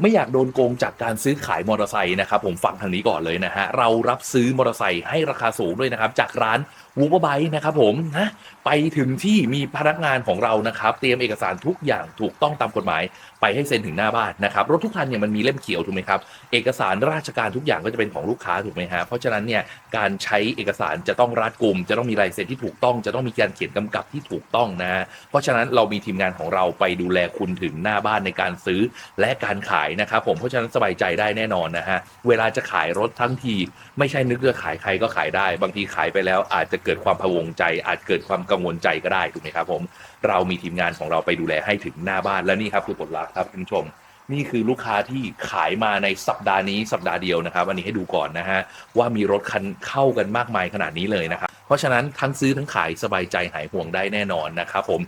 ไม่อยากโดนโกงจากการซื้อขายมอเตอร์ไซค์นะครับผมฟังทางนี้ก่อนเลยนะฮะเรารับซื้อมอเตอร์ไซค์ให้ราคาสูงด้วยนะครับจากร้าน วูบไบนะครับผมนะไปถึงที่มีพนักงานของเรานะครับ เตรียมเอกสารทุกอย่างถูกต้องตามกฎหมาย ไปให้เซ็นถึงหน้าบ้านนะครับรถทุกคันเนี่ยมันมีเล่มเขียวถูกไหมครับเอกสารราชการทุกอย่างก็จะเป็นของลูกค้าถูกไหมฮะเพราะฉะนั้นเนี่ยการใช้เอกสารจะต้องรัดกุม จะต้องมีลายเซ็นที่ถูกต้องจะต้องมีการเขียนกำกับที่ถูกต้องนะฮะเพราะฉะนั้นเรามีทีมงานของเราไปดูแลคุณถึงหน้าบ้านในการซื้อและการขายนะครับผมเพราะฉะนั้นสบายใจได้แน่นอนนะฮะเวลาจะขายรถทั้งที ไม่ใช่นึกจะขายใครก็ขายได้ บางทีขายไปแล้วอาจจะเกิดความพะวงใจ อาจเกิดความกังวลใจก็ได้ถูกไหมครับผมเรามีทีมงานของเราไปดูแลให้ถึงหน้าบ้านและนี่ครับคือผลลัพธ์ครับคุณผู้ชมนี่คือลูกค้าที่ขายมาในสัปดาห์นี้สัปดาห์เดียวนะครับอันนี้ให้ดูก่อนนะฮะว่ามีรถคันเข้ากันมากมายขนาดนี้เลยนะครับ เพราะฉะนั้นทั้งซื้อทั้งขายสบายใจหายห่วงได้แน่นอนนะครับผม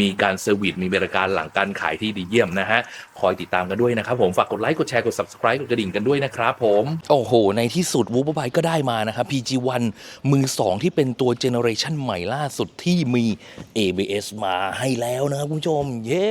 มีการเซอร์วิสมีบริการหลังการขายที่ดีเยี่ยมนะฮะคอยติดตามกันด้วยนะครับผมฝากกดไลค์กดแชร์กด subscribe กดกระดิ่งกันด้วยนะครับผมโอ้โห ในที่สุดวูบไบก็ได้มานะครับ PG1 มือ 2 ที่เป็นตัวเจเนอเรชันใหม่ล่าสุดที่มี ABS มาให้แล้วนะครับคุณผู้ชม เย้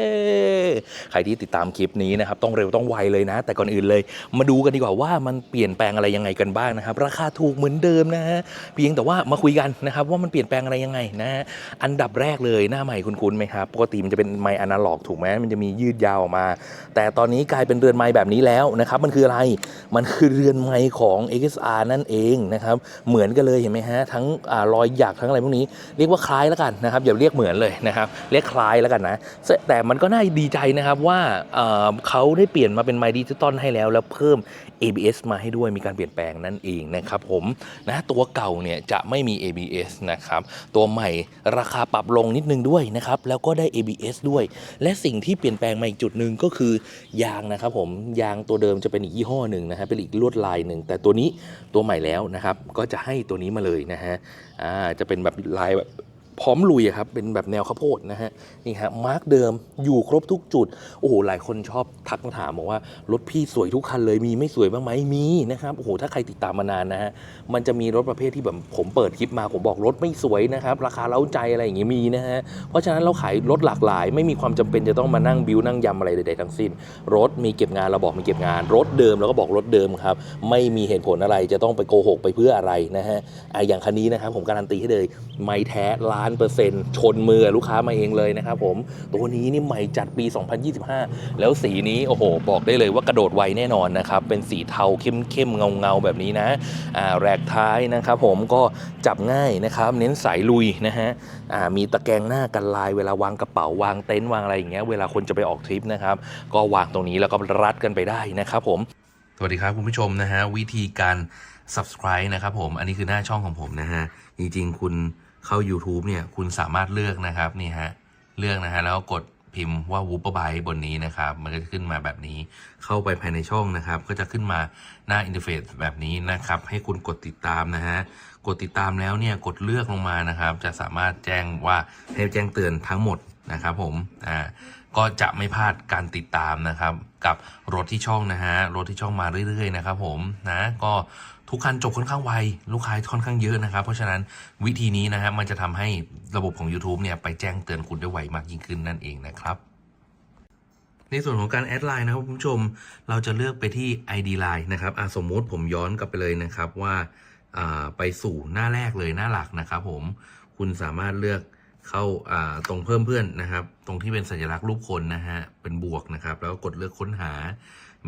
ใครที่ติดตามคลิปนี้นะครับ ต้องเร็วต้องไวเลยนะ แต่ก่อนอื่นเลย มาดูกันดีกว่าว่ามันเปลี่ยนแปลงอะไรยังไงกันบ้างนะครับ ราคาถูกเหมือนเดิมนะฮะเพียงแต่ว่ามาคุยกันนะครับว่ามันเปลี่ยนแปลงอะไรยังไงนะฮะอันดับแรกเลยหน้าใหม่คุ้นๆไหมครับปกติมันจะเป็นไมค์อนาล็อกถูกไหมมันจะมียืดยาวออกมา แต่ตอนนี้กลายเป็นเรือนไม้แบบนี้แล้วนะครับมันคืออะไรมันคือเรือนไม้ของ XR นั่นเองนะครับเหมือนกันเลยเห็นไหมฮะทั้งอรอยหยักทั้งอะไรพวกนี้เรียกว่าคล้ายแล้วกันนะครับอย่าเรียกเหมือนเลยนะครับเรียกคล้ายแล้วกันนะแต่มันก็น่าดีใจนะครับว่าเอ่อเขาได้เปลี่ยนมาเป็นไมค์ดิจิตอลให้แล้ว แล้วเพิ่ม ABS มาให้ด้วยมีการเปลี่ยนแปลงนั่นเองนะครับผมนะตัวเก่าเนี่ยจะไม่มี ABS นะครับ ตัวใหม่ราคาปรับลงนิดนึงด้วยนะครับ แล้วก็ได้ ABS ด้วย และสิ่งที่เปลี่ยนแปลงมาอีกจุดหนึ่งก็คือยางนะครับผม ยางตัวเดิมจะเป็นอีกยี่ห้อหนึ่งนะฮะ เป็นอีกลวดลายหนึ่ง แต่ตัวนี้ตัวใหม่แล้วนะครับ ก็จะให้ตัวนี้มาเลยนะฮะ อ่า จะเป็นแบบลายแบบ พร้อมลุยครับเป็นแบบแนวข้าวโพดนะฮะนี่ฮะมาร์กเดิมอยู่ครบทุกจุด โอ้โหหลายคนชอบทักมาถามบอกว่ารถพี่สวยทุกคันเลยมีไม่สวยบ้างไหมมีนะครับโอ้โหถ้าใครติดตามมานานนะฮะมันจะมีรถประเภทที่แบบผมเปิดคลิปมาผมบอกรถไม่สวยนะครับราคาเล้าใจอะไรอย่างงี้มีนะฮะเพราะฉะนั้นเราขายรถหลากหลาย ไม่มีความจำเป็นจะต้องมานั่งบิวนั่งยำอะไรใดๆทั้งสิ้น รถมีเก็บงานเราบอกมีเก็บงาน รถเดิมเราก็บอกรถเดิมครับไม่มีเหตุผลอะไรจะต้องไปโกหกไปเพื่ออะไรนะฮะออย่างคันนี้นะครับผมการันตีให้เลยไม่แท้ลานเปอร์เซ็นต์ชนมือลูกค้ามาเองเลยนะครับผม ตัวนี้นี่ใหม่จัดปี 2025 แล้วสีนี้ โอ้โห บอกได้เลยว่ากระโดดไวแน่นอนนะครับ เป็นสีเทาเข้มๆ เงาๆ แบบนี้นะอ่าแรกท้ายนะครับผมก็จับง่ายนะครับ เน้นสายลุยนะฮะอ่ามีตะแกรงหน้ากันลายเวลาวางกระเป๋าวางเต็นท์วางอะไรอย่างเงี้ยเวลาคนจะไปออกทริปนะครับก็วางตรงนี้แล้วก็รัดกันไปได้นะครับผมสวัสดีครับคุณผู้ชมนะฮะวิธีการ subscribe นะครับผม อันนี้คือหน้าช่องของผมนะฮะ จริงๆ คุณ เข้า YouTube เนี่ยคุณสามารถเลือกนะครับนี่ฮะเลือกนะฮะแล้วกดพิมพ์ว่า w o o p e r b y บนนี้นะครับ มันก็จะขึ้นมาแบบนี้ เข้าไปภายในช่องนะครับ ก็จะขึ้นมาหน้าอินเทอร์เฟซแบบนี้นะครับ ให้คุณกดติดตามนะฮะ กดติดตามแล้วเนี่ยกดเลือกลงมานะครับ จะสามารถแจ้งว่าให้แจ้งเตือนทั้งหมดนะครับผม อ่า ก็จะไม่พลาดการติดตามนะครับ กับรถที่ช่องนะฮะ รถที่ช่องมาเรื่อยๆนะครับผม นะ ก็ ทุกคันจบค่อนข้างไว ลูกค้าค่อนข้างเยอะนะครับ เพราะฉะนั้นวิธีนี้นะฮะมันจะทำให้ระบบของ YouTube เนี่ยไปแจ้งเตือนคุณได้ไวมากยิ่งขึ้นนั่นเองนะครับในส่วนของการแอดไลน์นะครับคุณผู้ชม เราจะเลือกไปที่ ID Line นะครับอะสมมติผมย้อนกลับไปเลยนะครับว่าาไปสู่หน้าแรกเลยหน้าหลักนะครับผมคุณสามารถเลือกเข้าาตรงเพิ่มเพื่อนนะครับ ตรงที่เป็นสัญลักษณ์รูปคนนะฮะเป็นบวกนะครับ แล้วก็กดเลือกค้นหา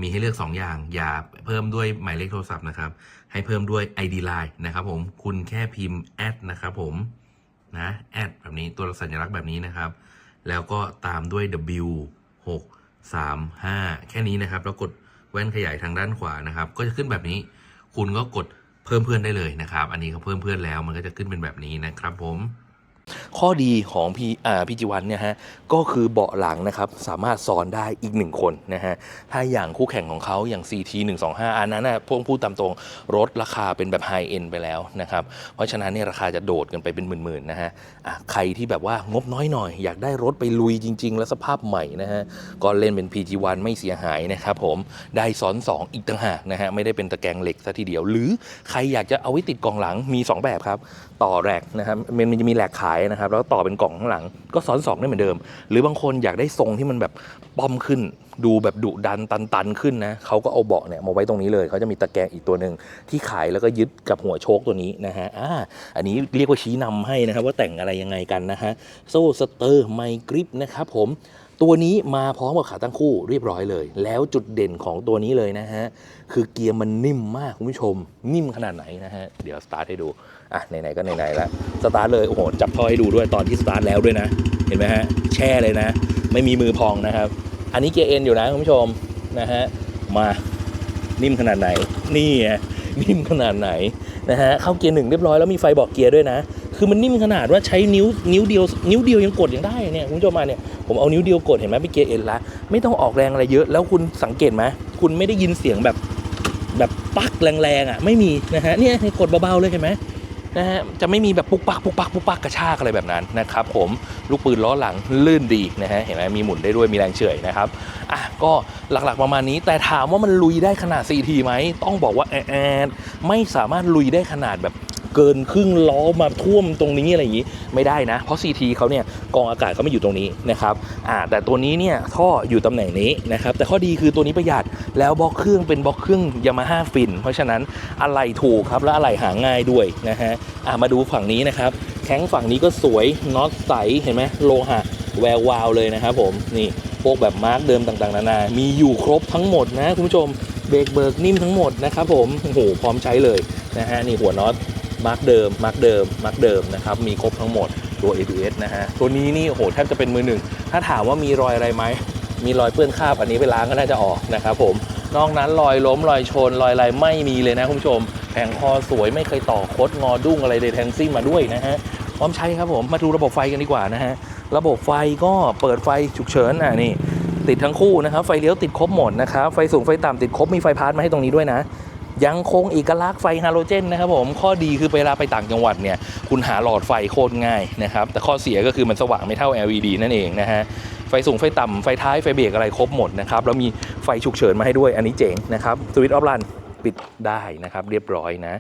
มีให้เลือก 2 อย่าง อย่าเพิ่มด้วยหมายเลขโทรศัพท์นะครับ ให้เพิ่มด้วย ID Line นะครับผม คุณแค่พิมพ์แอดนะครับผม นะแอดแบบนี้ตัวสัญลักษณ์แบบนี้นะครับ แล้วก็ตามด้วย W 6 3 5 แค่นี้นะครับ แล้วกดแว่นขยายทางด้านขวานะครับ ก็จะขึ้นแบบนี้ คุณก็กดเพิ่มเพื่อนได้เลยนะครับ อันนี้เขาเพิ่มเพื่อนแล้ว มันก็จะขึ้นเป็นแบบนี้นะครับผม ข้อดีของพี่พี่จิวันเนี่ยฮะก็คือเบาะหลังนะครับสามารถซ้อนได้อีกหนึ่งคนนะฮะถ้าอย่างคู่แข่งของเขาอย่าง CT 125อันนั้นนะพวกพูดตามตรงรถราคาเป็นแบบไฮเอ็นไปแล้วนะครับเพราะฉะนั้นเนี่ยราคาจะโดดกันไปเป็นหมื่นๆนะฮะะใครที่แบบว่างบน้อยหน่อย อยากได้รถไปลุยจริง ๆ แล้วสภาพใหม่นะฮะก็เล่นเป็น PG1 ไม่เสียหายนะครับผมได้ซ้อน 2 อีกต่างหากนะฮะไม่ได้เป็นตะแกรงเหล็กซะทีเดียว หรือใครอยากจะเอาไว้ติดกองหลังมี 2 แบบครับ ต่อแรกนะครับมันมันจะมีแหลกขายนะครับนะครับแล้วต่อเป็นกล่องข้างหลัง ก็ซ้อนสองได้เหมือนเดิม หรือบางคนอยากได้ทรงที่มันแบบป้อมขึ้น ดูแบบดุดันตันๆขึ้นนะเขาก็เอาเบาะเนี่ยมาไว้ตรงนี้เลยเขาจะมีตะแกรงอีกตัวหนึ่งที่ขายแล้วก็ยึดกับหัวโชคตัวนี้นะฮะอ่าอันนี้เรียกว่าชี้นำให้นะครับว่าแต่งอะไรยังไงกันนะฮะโซ่สเตอร์ไมกริปนะครับผมตัวนี้มาพร้อมกับขาตั้งคู่เรียบร้อยเลย แล้วจุดเด่นของตัวนี้เลยนะฮะ คือเกียร์มันนิ่มมากคุณผู้ชม นิ่มขนาดไหนนะฮะ เดี๋ยวสตาร์ทให้ดู อะไหนๆก็ไหนๆแล้วสตาร์ทเลยโอ้โหจับท่อให้ดูด้วยตอนที่สตาร์ทแล้วด้วยนะ เห็นไหมฮะแช่เลยนะ ไม่มีมือพองนะครับ อันนี้เกียร์เอ็นอยู่นะคุณผู้ชมนะฮะมานิ่มขนาดไหนนี่นิ่มขนาดไหนนะฮะเข้าเกียร์หนึ่งเรียบร้อยแล้วมีไฟบอกเกียร์ด้วยนะ คือมันนิ่มขนาดว่าใช้นิ้วนิ้วเดียวนิ้วเดียวยังกดยังได้เนี่ยคุณผู้ชมมาเนี่ยผมเอานิ้วเดียวกดเห็นไหมเป็นเกียร์เอ็นละไม่ต้องออกแรงอะไรเยอะแล้วคุณสังเกตไหมคุณไม่ได้ยินเสียงแบบแบบปักแรงๆอะไม่มีนะฮะเนี่ยกดเบาๆเลยเห็นไหม นะฮะจะไม่มีแบบปุกปักปุกปักปุกปักกระชากอะไรแบบนั้นนะครับผมลูกปืนล้อหลังลื่นดีนะฮะเห็นไหมมีหมุนได้ด้วยมีแรงเฉื่อยนะครับอะก็หลักๆประมาณนี้ แต่ถามว่ามันลุยได้ขนาด 4T ไหมต้องบอกว่าแอดไม่สามารถลุยได้ขนาดแบบ เกินครึ่งล้อมาท่วมตรงนี้อะไรอย่างนี้ไม่ได้นะ เพราะ CT เขาเนี่ยกองอากาศเขาไม่อยู่ตรงนี้นะครับอ่าแต่ตัวนี้เนี่ยท่ออยู่ตำแหน่งนี้นะครับแต่ข้อดีคือตัวนี้ประหยัดแล้วบล็อกเครื่องเป็นบล็อกเครื่องยามาฮ่าฟิน เพราะฉะนั้นอะไหล่ถูกครับและอะไหล่หาง่ายด้วยนะฮะอ่ามาดูฝั่งนี้นะครับแข้งฝั่งนี้ก็สวยน็อตใสเห็นไหมโลหะแวววาวเลยนะครับผมนี่พวกแบบมาร์กเดิมต่างๆ นานา มีอยู่ครบทั้งหมดนะคุณผู้ชมเบรกเบิกนิ่มทั้งหมดนะครับผมโอ้โหพร้อมใช้เลยนะฮะนี่หัวน็อต มาร์กเดิมมาร์กเดิมมาร์กเดิมนะครับมีครบทั้งหมดตัว ABS นะฮะตัวนี้นี่โหแทบจะเป็นมือหนึ่ง ถ้าถามว่ามีรอยอะไรไหมมีรอยเปื้อนคราบอันนี้ไปล้างก็น่าจะออกนะครับผมนอกนั้นรอยล้มรอยชน รอยอะไรไม่มีเลยนะคุณผู้ชมแผงคอสวยไม่เคยต่อคดงอดุ้งอะไรใดทั้งสิ้นมาด้วยนะฮะพร้อมใช้ครับผมมาดูระบบไฟกันดีกว่านะฮะระบบไฟก็เปิดไฟฉุกเฉินอะนี่ติดทั้งคู่นะครับไฟเลี้ยวติดครบหมดนะครับไฟสูงไฟต่ำติดครบมีไฟพาร์ทมาให้ตรงนี้ด้วยนะ ยังคงเอกลักษณ์ไฟฮาโลเจนนะครับผมข้อดีคือเวลาไปต่างจังหวัดเนี่ยคุณหาหลอดไฟโคตรง่ายนะครับแต่ข้อเสียก็คือมันสว่างไม่เท่า LED นั่นเองนะฮะไฟสูงไฟต่ำไฟท้ายไฟเบรกอะไรครบหมดนะครับแล้วมีไฟฉุกเฉินมาให้ด้วยอันนี้เจ๋งนะครับสวิตช์ออฟรันปิดได้นะครับเรียบร้อยนะ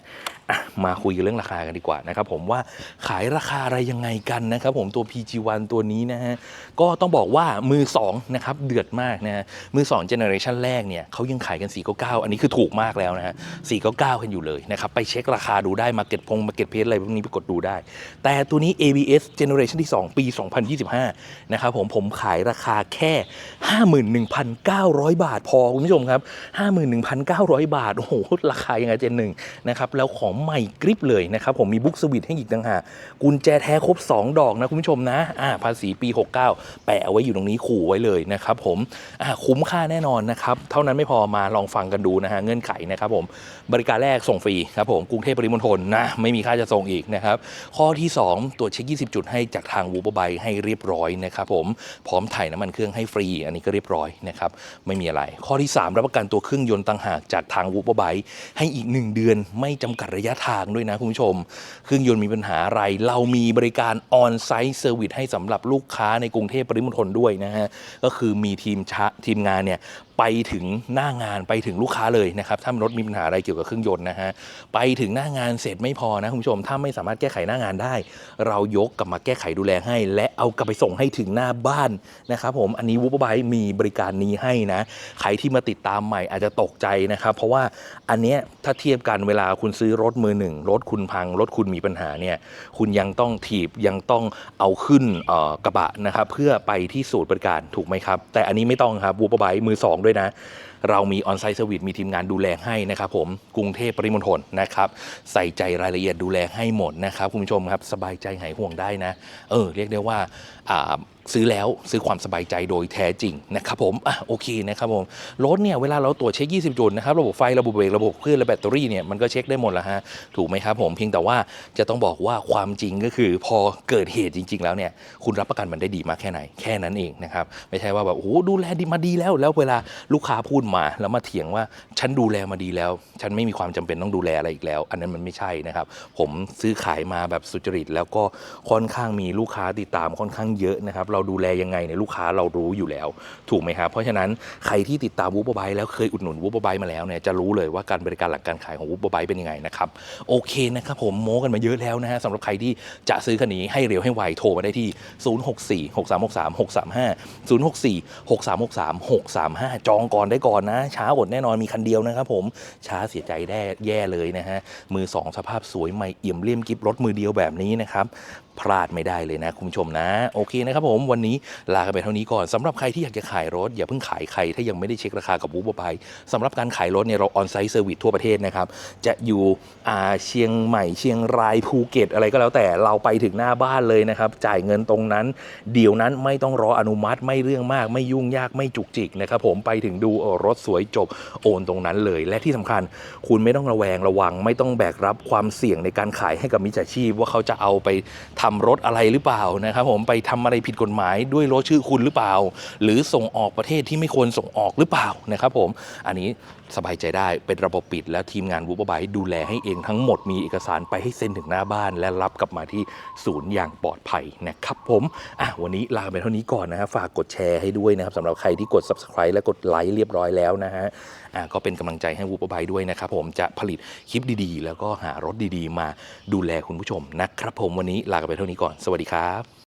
ะ มาคุยกันเรื่องราคากันดีกว่านะครับผมว่าขายราคาอะไรยังไงกันนะครับผมตัว PG1 ตัวนี้นะฮะก็ต้องบอกว่ามือ2นะครับเดือดมากนะฮะมือ2เจเนอเรชันแรกเนี่ยเขายังขายกัน 499 อันนี้คือถูกมากแล้วนะฮะ499 กันอยู่เลยนะครับไปเช็คราคาดูได้มาเก็ตพงมาเก็ตเพจอะไรพวกนี้ไปกดดูได้ แต่ตัวนี้ ABS Generation ที่ 2 ปี 2025 นะครับผมผมขายราคาแค่ 51,900 บาทพอคุณผู้ชมครับ 51,900 บาทโอ้โหราคายังไงเจนหนึ่งนะครับแล้วของใหม่กริปเลยนะครับผมมีบุ๊กสวิตให้อีกต่างหากกุญแจแท้ครบ 2 ดอกนะคุณผู้ชมนะอ่าภาษีปี 69 แปะเอาไว้อยู่ตรงนี้ขู่ไว้เลยนะครับผมอ่าคุ้มค่าแน่นอนนะครับเท่านั้นไม่พอมาลองฟังกันดูนะฮะเงื่อนไขนะครับผมบริการแรกส่งฟรีครับผมกรุงเทพปริมณฑลนะไม่มีค่าจะส่งอีกนะครับข้อที่ 2ตรวจเช็ค 20 จุดให้จากทางวูบไบให้เรียบร้อยนะครับผมพร้อมถ่ายน้ำมันเครื่องให้ฟรี อันนี้ก็เรียบร้อยนะครับไม่มีอะไร ข้อที่ 3 รับประกันตัวเครื่องยนต์ต่างหากจากทางวูบไบให้อีก 1 เดือนไม่จำกัดระยะทางด้วยนะคุณผู้ชม เครื่องยนต์มีปัญหาอะไร เรามีบริการออนไซต์เซอร์วิสให้สำหรับลูกค้าในกรุงเทพปริมณฑลด้วยนะฮะ ก็คือมีทีมชะทีมงานเนี่ย ไปถึงหน้างานไปถึงลูกค้าเลยนะครับถ้ารถมีปัญหาอะไรเกี่ยวกับเครื่องยนต์นะฮะไปถึงหน้างานเสร็จไม่พอนะคุณผู้ชมถ้าไม่สามารถแก้ไขหน้างานได้ เรายกกลับมาแก้ไขดูแลให้ และเอากลับไปส่งให้ถึงหน้าบ้านนะครับผมอันนี้วูบไบมีบริการนี้ให้นะใครที่มาติดตามใหม่อาจจะตกใจนะครับ เพราะว่าอันเนี้ยถ้าเทียบกันเวลาคุณซื้อรถมือหนึ่งรถคุณพัง รถคุณมีปัญหาเนี่ยคุณยังต้องถีบยังต้องเอาขึ้นกระบะนะครับเพื่อไปที่ศูนย์บริการถูกไหมครับแต่อันนี้ไม่ต้องครับวูบไบมือสองด้วยนะเรามีออนไซต์เซอร์วิสมีทีมงานดูแลให้นะครับผมกรุงเทพปริมณฑลนะครับใส่ใจรายละเอียดดูแลให้หมดนะครับคุณผู้ชมครับสบายใจหายห่วงได้นะ เออ เรียกได้ว่าซื้อแล้วซื้อความสบายใจโดยแท้จริงนะครับผมอะโอเคนะครับผมรถเนี่ยเวลาเราตรวจเช็ค 20 จุดนะครับระบบไฟระบบเบรกระบบเครื่องและแบตเตอรี่เนี่ยมันก็เช็คได้หมดแล้วฮะถูกไหมครับผมเพียงแต่ว่าจะต้องบอกว่าความจริงก็คือพอเกิดเหตุจริง ๆ แล้วเนี่ยคุณรับประกันมันได้ดีมากแค่ไหนแค่นั้นเองนะครับไม่ใช่ว่าแบบโอ้ดูแลดีมาดีแล้วแล้วเวลาลูกค้าพูดมมาแล้วมาเถียงว่าฉันดูแลมาดีแล้ว ฉันไม่มีความจำเป็นต้องดูแลอะไรอีกแล้ว อันนั้นมันไม่ใช่นะครับ ผมซื้อขายมาแบบสุจริต แล้วก็ค่อนข้างมีลูกค้าติดตามค่อนข้างเยอะนะครับเราดูแลยังไงเนี่ยลูกค้าเรารู้อยู่แล้ว ถูกไหมครับเพราะฉะนั้นใครที่ติดตามวูบไบแล้วเคยอุดหนุนวูบไบมาแล้วเนี่ยจะรู้เลยว่าการบริการหลังการขายของวูบไบเป็นยังไงนะครับโอเคนะครับผมโม้กันมาเยอะแล้วนะฮะสำหรับใครที่จะซื้อคันนี้ให้เร็วให้ไวโทรมาได้ที่ 064 6363 635 064 6363 635 จองก่อนได้ก่อนนะ ช้าอดแน่นอนมีคันเดียวนะครับผมช้าเสียใจแย่แย่เลยนะฮะมือ 2 สภาพสวยใหม่เอี่ยมเลี่ยมกิฟรถมือเดียวแบบนี้นะครับ พลาดไม่ได้เลยนะคุณผู้ชมนะ โอเคนะครับผมวันนี้ลากันไปเท่านี้ก่อนสำหรับใครที่อยากจะขายรถ อย่าเพิ่งขายใครถ้ายังไม่ได้เช็คราคากับวูบายสำหรับการขายรถเนี่ยเราออนไซต์เซอร์วิสทั่วประเทศนะครับจะอยู่เชียงใหม่เชียงรายภูเก็ตอะไรก็แล้วแต่เราไปถึงหน้าบ้านเลยนะครับจ่ายเงินตรงนั้น เดี๋ยวนั้นไม่ต้องรออนุมัติไม่เรื่องมากไม่ยุ่งยากไม่จุกจิกนะครับผมไปถึงดูรถสวยจบโอนตรงนั้นเลย และที่สำคัญ คุณไม่ต้องระแวงระวัง ไม่ต้องแบกรับความเสี่ยงในการขายให้กับมิจฉาชีพว่าเขาจะเอาไปททำรถอะไรหรือเปล่านะครับผมไปทำอะไรผิดกฎหมายด้วยรถชื่อคุณหรือเปล่า หรือส่งออกประเทศที่ไม่ควรส่งออกหรือเปล่านะครับผมอันนี้สบายใจได้เป็นระบบปิด และทีมงานวูบไบดูแลให้เองทั้งหมดมีเอกสารไปให้เซ็นถึงหน้าบ้าน และรับกลับมาที่ศูนย์อย่างปลอดภัยนะครับผมอะวันนี้ลาไปเท่านี้ก่อนนะฮะฝากกดแชร์ให้ด้วยนะครับสำหรับใครที่กด subscribe และกดไลค์เรียบร้อยแล้วนะฮะอ่าก็เป็นกำลังใจให้วูปบายด้วยนะครับผมจะผลิตคลิปดีๆ แล้วก็หารถดีๆ มาดูแลคุณผู้ชมนะครับผมวันนี้ลาไปเท่านี้ก่อน สวัสดีครับ